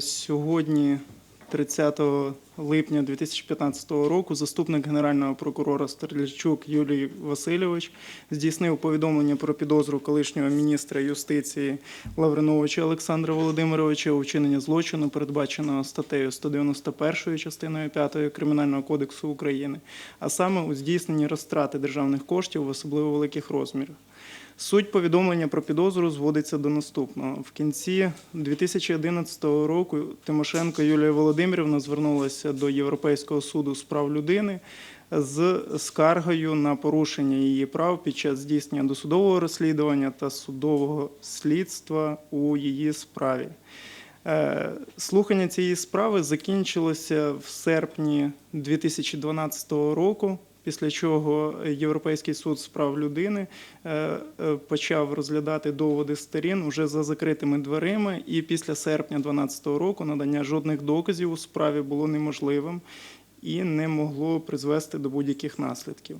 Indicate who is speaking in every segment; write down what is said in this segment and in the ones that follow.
Speaker 1: Сьогодні, 30 липня 2015 року, заступник генерального прокурора Стерлячук Юлій Васильович здійснив повідомлення про підозру колишнього міністра юстиції Лавриновича Олександра Володимировича у вчиненні злочину, передбаченого статтею 191 частиною 5 Кримінального кодексу України, а саме у здійсненні розтрати державних коштів в особливо великих розмірах. Суть повідомлення про підозру зводиться до наступного. В кінці 2011 року Тимошенко Юлія Володимирівна звернулася до Європейського суду з прав людини з скаргою на порушення її прав під час здійснення досудового розслідування та судового слідства у її справі. Е, Слухання цієї справи закінчилося в серпні 2012 року, після чого Європейський суд з прав людини е, е, почав розглядати доводи сторін уже за закритими дверима, і після серпня 2012 року надання жодних доказів у справі було неможливим і не могло призвести до будь-яких наслідків.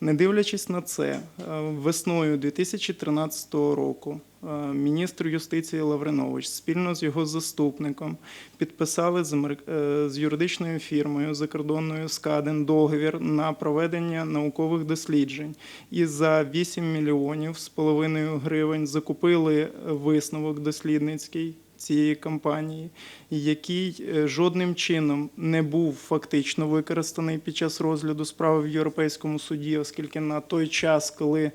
Speaker 1: Не дивлячись на це, е, весною 2013 року міністр юстиції Лавринович спільно з його заступником підписали з, е, юридичною фірмою закордонною Скаден договір на проведення наукових досліджень. І за 8 мільйонів з половиною гривень закупили висновок дослідницький цієї компанії, який е, жодним чином не був фактично використаний під час розгляду справи в Європейському суді, оскільки на той час, коли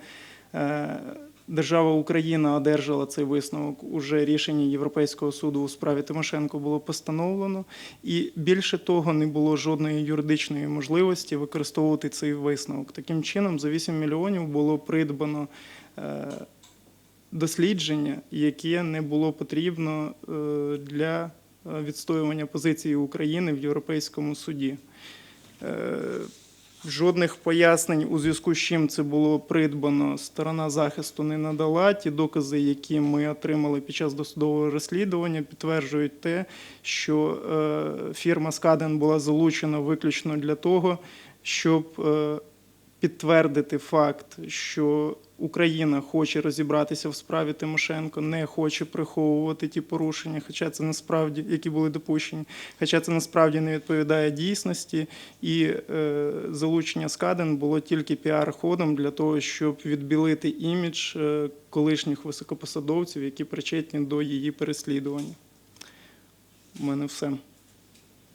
Speaker 1: е, держава Україна одержала цей висновок, уже рішення Європейського суду у справі Тимошенко було постановлено, і більше того, не було жодної юридичної можливості використовувати цей висновок. Таким чином, за 8 мільйонів було придбано. е, дослідження, яке не було потрібно е, для е, відстоювання позиції України в Європейському суді. Жодних пояснень, у зв'язку з чим це було придбано, сторона захисту не надала. Ті докази, які ми отримали під час досудового розслідування, підтверджують те, що е, фірма Скаден була залучена виключно для того, щоб е, підтвердити факт, що Україна хоче розібратися в справі Тимошенко, не хоче приховувати ті порушення, хоча це насправді, які були допущені, хоча це насправді не відповідає дійсності, і е, залучення Скаден було тільки піар-ходом для того, щоб відбілити імідж е, колишніх високопосадовців, які причетні до її переслідування. У мене все.